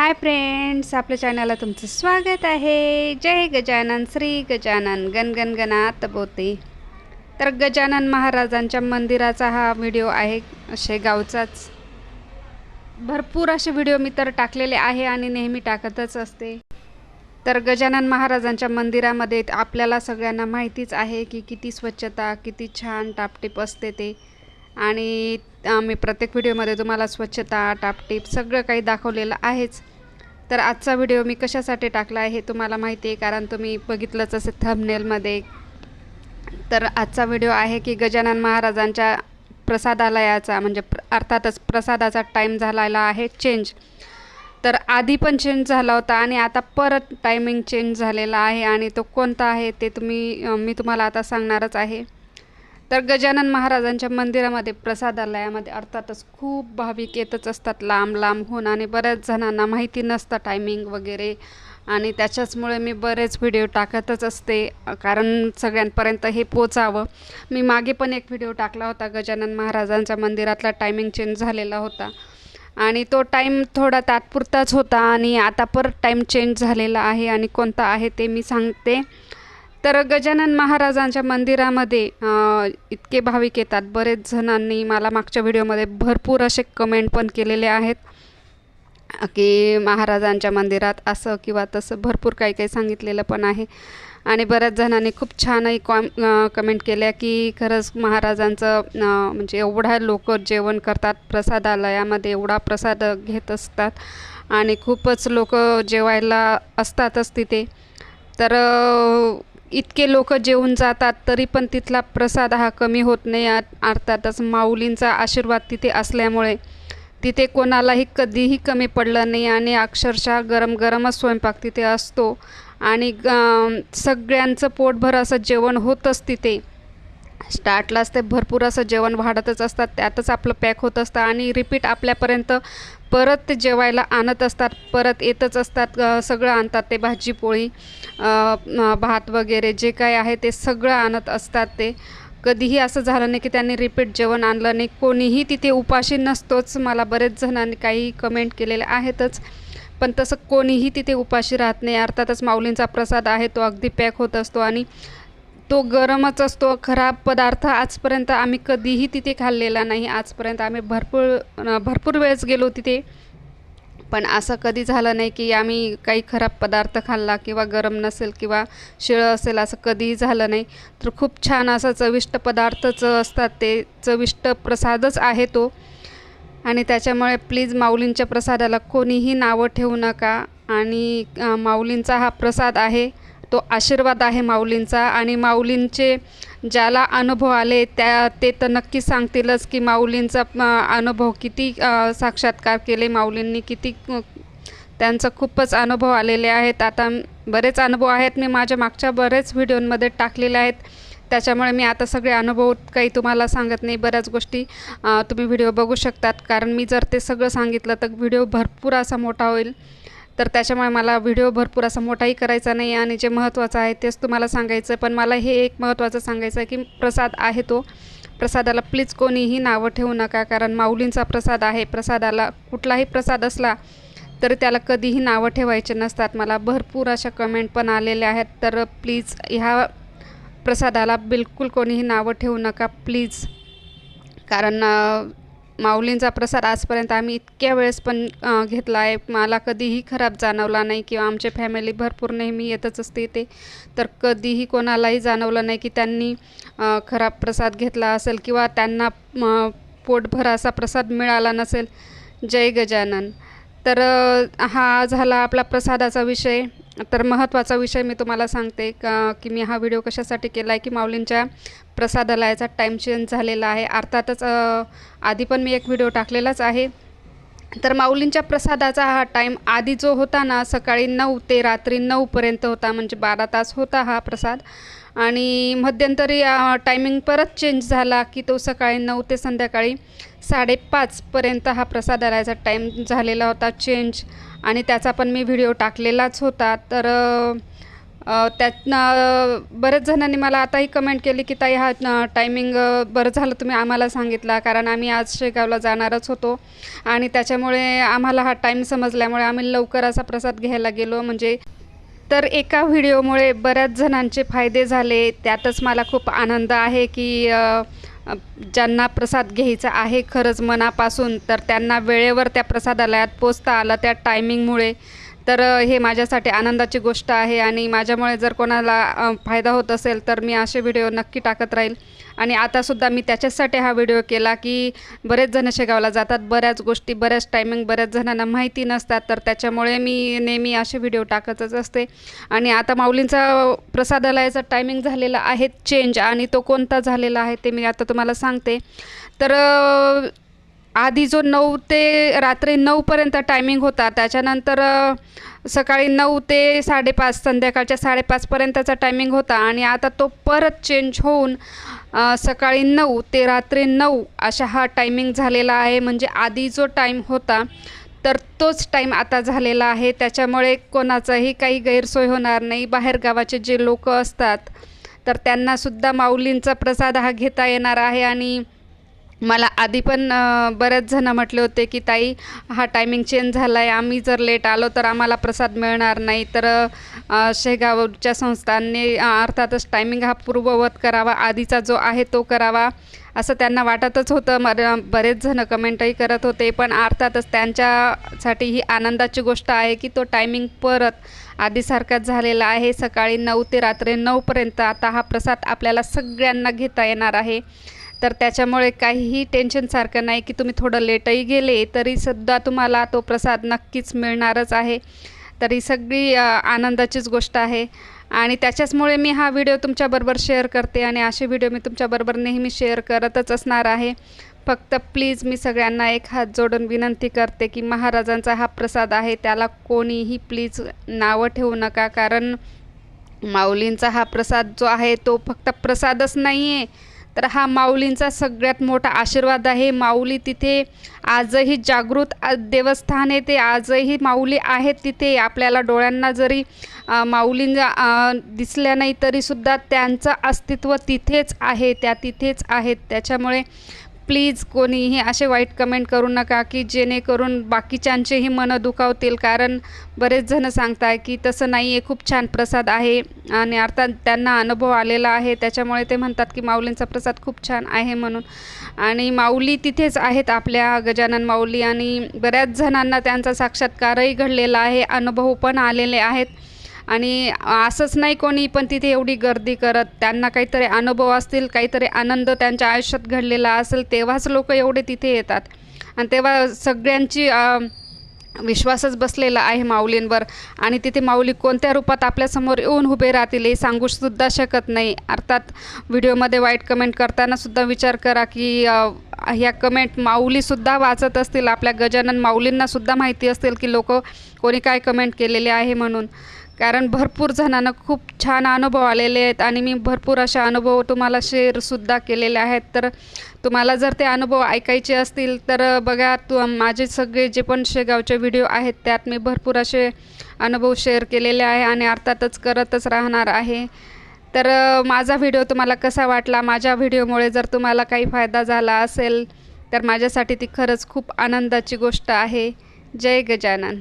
Hi friends आपल्या चॅनलला तुमचं स्वागत आहे. जय गजानन श्री गजानन. गणगण गणात बोते तर गजानन महाराजांच्या मंदिराचा हा व्हिडिओ आहे. शेगावचाच भरपूर असे व्हिडिओ मी तर टाकलेले आहे आणि नेहमी टाकतच असते. तर गजानन महाराजांच्या मंदिरामध्ये आपल्याला सगळ्यांना माहितीच आहे की किती स्वच्छता किती छान टापटीप असते ते. आणि मी प्रत्येक व्हिडिओमध्ये तुम्हाला स्वच्छता टापटीप सगळं काही दाखवलेलं आहेच. तर आजचा व्हिडिओ मी कशासाठी टाकला आहे हे तुम्हाला माहिती आहे कारण तुम्ही बघितलंच असेल थंबनेलमध्ये तर आजचा व्हिडिओ आहे की गजानन महाराजांच्या प्रसादालयाचा म्हणजे प्र अर्थातच प्रसादाचा टाईम झालेला आहे चेंज तर आधी पण चेंज झाला होता आणि आता परत टायमिंग चेंज झालेला आहे आणि तो कोणता आहे ते तुम्ही मी तुम्हाला आता सांगणारच आहे. तर गजानन महाराजांच्या मंदिरामध्ये प्रसादालयामध्ये अर्थातच खूप भाविक येतच असतात. लांब लांबहून आणि बऱ्याच जणांना माहिती नसतं टायमिंग वगैरे. आणि त्याच्याचमुळे मी बरेच व्हिडिओ टाकतच असते. कारण सगळ्यांपर्यंत हे पोचावं. मी मागे पण एक व्हिडिओ टाकला होता. गजानन महाराजांच्या मंदिरातला टायमिंग चेंज झालेला होता. आणि तो टाईम थोडा तात्पुरताच होता आणि आता परत टाईम चेंज झालेला आहे. आणि कोणता आहे ते मी सांगते. तर गजानन महाराजांच्या मंदिरामध्ये इतके भाविक येतात. बरेच जणांनी मला मागच्या व्हिडिओमध्ये भरपूर असे कमेंट पण केलेले आहेत की महाराजांच्या मंदिरात असं किंवा तसं भरपूर काही काही सांगितलेलं पण आहे. आणि बऱ्याच जणांनी खूप छानही कॉम कमेंट केल्या की खरंच महाराजांचं म्हणजे एवढ्या लोक जेवण करतात प्रसादालयामध्ये एवढा प्रसाद घेत असतात आणि खूपच लोक जेवायला असतातच तिथे. तर इतके लोक जेवून जातात तरी पण तिथला प्रसाद हा कमी होत नाही. अर्थातच माऊलींचा आशीर्वाद तिथे असल्यामुळे तिथे कोणालाही कधीही कमी पडलं नाही आणि अक्षरशः गरम गरमच स्वयंपाक तिथे असतो. आणि सगळ्यांचं पोटभर असं जेवण होतंच तिथे. स्टार्टलाच ते भरपूर असं जेवण वाढतच असतात त्यातच आपलं पॅक होत असतं आणि रिपीट आपल्यापर्यंत परत ते जेवायला आणत असतात परत येतच असतात सगळं आणतात ते भाजी पोळी भात वगैरे जे काय आहे ते सगळं आणत असतात ते. कधीही असं झालं नाही की त्यांनी रिपीट जेवण आणलं नाही कोणीही तिथे उपाशी नसतोच. मला बरेच जणांनी काही कमेंट केलेले आहेतच पण तसं कोणीही तिथे उपाशी राहत नाही. अर्थातच माऊलींचा प्रसाद आहे तो अगदी पॅक होत असतो आणि तो गरमच असतो खराब पदार्थ आजपर्यंत आम्ही कधीही तिथे खाल्लेला नाही. आजपर्यंत आम्ही भरपूर भरपूर वेळेस गेलो तिथे. पण असं कधी झालं नाही की आम्ही काही खराब पदार्थ खाल्ला किंवा गरम नसेल किंवा शिळं असेल असं कधीही झालं नाही. तर खूप छान असं चविष्ट पदार्थच असतात ते. चविष्ट प्रसादच आहे तो. आणि त्याच्यामुळे प्लीज माऊलींच्या प्रसादाला कोणीही नावं ठेवू नका. आणि माऊलींचा हा प्रसाद आहे. तो आशीर्वाद आहे माऊलींचा आणि माऊलींचे ज्याला अनुभव आले त्या ते तर नक्की सांगतीलच की माऊलींचा अनुभव किती साक्षात्कार केले माऊलींनी किती त्यांचा खूपच अनुभव आलेले आहेत. आता बरेच अनुभव आहेत मी माझ्या मागच्या बरेच व्हिडिओंमध्ये टाकलेले आहेत. त्याच्यामुळे मी आता सगळे अनुभव काही तुम्हाला सांगत नाही बऱ्याच गोष्टी तुम्ही व्हिडिओ बघू शकतात. कारण मी जर ते सगळं सांगितलं तर व्हिडिओ भरपूर असा मोठा होईल. तर त्याच्यामुळे मला व्हिडिओ भरपूर असा मोठाही करायचा नाही आणि जे महत्त्वाचं आहे तेच तुम्हाला सांगायचं पण मला हे एक महत्त्वाचं सांगायचं आहे की प्रसाद आहे तो. प्रसादाला प्लीज कोणीही नावं ठेवू नका. कारण माऊलींचा प्रसाद आहे. प्रसादाला कुठलाही प्रसाद असला तरी त्याला कधीही नावं ठेवायचे नसतात. मला भरपूर अशा कमेंट पण आलेल्या आहेत. तर प्लीज ह्या प्रसादाला बिलकुल कोणीही नावं ठेवू नका. प्लीज कारण माऊलींचा प्रसाद आजपर्यंत आम्ही इतक्या वेळेस पण घेतला आहे मला कधीही खराब जाणवला नाही किंवा आमचे फॅमिली भरपूर नेहमी येतच असते ते तर कधीही कोणालाही जाणवलं नाही की त्यांनी खराब प्रसाद घेतला असेल किंवा त्यांना पोटभर असा प्रसाद मिळाला नसेल. जय गजानन. तर हा झाला आपला प्रसादाचा विषय. तर महत्त्वाचा विषय मी तुम्हाला सांगते का की मी हा व्हिडिओ कशासाठी केला आहे की माऊलींच्या प्रसादालयाचा टाईम चेंज झालेला आहे. अर्थातच आधी पण मी एक व्हिडिओ टाकलेलाच आहे. तर माऊलींच्या प्रसादाचा हा टाईम आधी जो होता ना सकाळी नऊ ते रात्री नऊपर्यंत होता म्हणजे बारा तास होता हा प्रसाद. आणि मध्यंतरी टायमिंग परत चेंज झाला की तो सकाळी नऊ ते संध्याकाळी साडेपाचपर्यंत हा प्रसाद आलायचा टाईम झालेला होता चेंज आणि त्याचा पण मी व्हिडिओ टाकलेलाच होता. तर त्यातनं बऱ्याच जणांनी मला आताही कमेंट केली की ताई हा टायमिंग बरं झालं तुम्ही आम्हाला सांगितला कारण आम्ही आज शेगावला जाणारच होतो. आणि त्याच्यामुळे आम्हाला हा टाईम समजल्यामुळे आम्ही लवकर असा प्रसाद घ्यायला गेलो. म्हणजे तर एका व्हिडिओमुळे बऱ्याच जणांचे फायदे झाले. त्यातच मला खूप आनंद आहे की ज्यांना प्रसाद घ्यायचा आहे खरंच मनापासून तर त्यांना वेळेवर त्या प्रसादालयात पोचता आलं त्या टायमिंगमुळे तर हे माझ्यासाठी आनंदाची गोष्ट आहे आणि माझ्यामुळे जर कोणाला फायदा होत असेल तर मी असे व्हिडिओ नक्की टाकत राहील. आणि आतासुद्धा मी त्याच्याचसाठी हा व्हिडिओ केला की बरेच जण शेगावला जातात. बऱ्याच गोष्टी बऱ्याच टायमिंग बऱ्याच जणांना माहिती नसतात. तर त्याच्यामुळे मी नेहमी असे व्हिडिओ टाकतच असते. आणि आता माऊलींचा प्रसादालयाचा टायमिंग झालेला आहे. चेंज आणि तो कोणता झालेला आहे ते मी आता तुम्हाला सांगते. तर आधी जो नऊ ते रात्री नऊपर्यंत टायमिंग होता त्याच्यानंतर सकाळी नऊ ते साडेपाच संध्याकाळच्या साडेपाचपर्यंतचा टायमिंग होता आणि आता तो परत चेंज होऊन सकाळी नऊ ते रात्री नऊ अशा हा टायमिंग झालेला आहे. म्हणजे आधी जो टाईम होता तर तोच टाईम आता झालेला आहे. त्याच्यामुळे कोणाचाही काही गैरसोय होणार नाही. बाहेरगावाचे जे लोक असतात तर त्यांनासुद्धा माऊलींचा प्रसाद हा घेता येणार आहे आणि मला आधी पण बरेच जण म्हटले होते की ताई हा टायमिंग चेंज झाला आहे आम्ही जर लेट आलो तर आम्हाला प्रसाद मिळणार नाही. तर शेगावच्या संस्थांनी अर्थातच टायमिंग हा पूर्ववत करावा आधीचा जो आहे तो करावा असं त्यांना वाटतच होतं. मर बरेच जण कमेंटही करत होते पण अर्थातच त्यांच्यासाठी ही आनंदाची गोष्ट आहे की तो टायमिंग परत आधीसारखाच झालेला आहे. सकाळी नऊ ते रात्री नऊपर्यंत आता हा प्रसाद आपल्याला सगळ्यांना घेता येणार आहे. तर त्याच्यामुळे काहीही टेन्शनसारखं नाही की तुम्ही थोडं लेटही गेले तरीसुद्धा तुम्हाला तो प्रसाद नक्कीच मिळणारच आहे. तर ही सगळी आनंदाचीच गोष्ट आहे. आणि त्याच्याचमुळे मी हा व्हिडिओ तुमच्याबरोबर शेअर करते आणि असे व्हिडिओ मी तुमच्याबरोबर नेहमी शेअर करतच असणार आहे. फक्त प्लीज मी सगळ्यांना एक हात जोडून विनंती करते की महाराजांचा हा प्रसाद आहे त्याला कोणीही प्लीज नावं ठेवू नका. कारण माऊलींचा हा प्रसाद जो आहे तो फक्त प्रसादच नाही आहे तर हा माऊलींचा सगळ्यात मोठा आशीर्वाद आहे. माऊली तिथे आजही जागृत देवस्थान आहे. ते आजही माऊली आहेत तिथे. आपल्याला डोळ्यांना जरी माऊलींना दिसल्या नाही तरीसुद्धा त्यांचं अस्तित्व तिथेच आहे. त्या तिथेच आहेत. त्याच्यामुळे प्लीज कोणीही असे वाईट कमेंट करू नका की जेणेकरून बाकीच्यांचेही मनं दुखावतील. कारण बरेच जण सांगताय की तसं नाही आहे खूप छान प्रसाद आहे आणि अर्थात त्यांना अनुभव आलेला आहे. त्याच्यामुळे ते म्हणतात की माऊलींचा प्रसाद खूप छान आहे म्हणून. आणि माऊली तिथेच आहेत आपल्या गजानन माऊली आणि बऱ्याच जणांना त्यांचा साक्षात्कारही घडलेला आहे. अनुभव पण आलेले आहेत. आणि असंच नाही कोणी पण तिथे एवढी गर्दी करत त्यांना काहीतरी अनुभव असतील काहीतरी आनंद त्यांच्या आयुष्यात घडलेला असेल तेव्हाच लोक एवढे तिथे येतात. आणि तेव्हा सगळ्यांची विश्वासच बसलेला आहे माऊलींवर. आणि तिथे माऊली कोणत्या रूपात आपल्यासमोर येऊन उभे राहतील हे सांगूसुद्धा शकत नाही. अर्थात व्हिडिओमध्ये वाईट कमेंट करतानासुद्धा विचार करा की ह्या कमेंट माऊलीसुद्धा वाचत असतील आपल्या गजानन माऊलींनासुद्धा माहिती असतील की लोक कोणी काय कमेंट केलेले आहे म्हणून. कारण भरपूर जणांना खूप छान अनुभव आलेले आहेत आणि मी भरपूर असे अनुभव तुम्हाला शेअरसुद्धा केलेले आहेत. तर तुम्हाला जर ते अनुभव ऐकायचे असतील तर बघा तू माझे सगळे जे पण शेगावचे व्हिडिओ आहेत त्यात मी भरपूर असे अनुभव शेअर केलेले आहे आणि अर्थातच करतच राहणार आहे. तर माझा व्हिडिओ तुम्हाला कसा वाटला? माझ्या व्हिडिओमुळे जर तुम्हाला काही फायदा झाला असेल तर माझ्यासाठी ती खरंच खूप आनंदाची गोष्ट आहे. जय गजानन.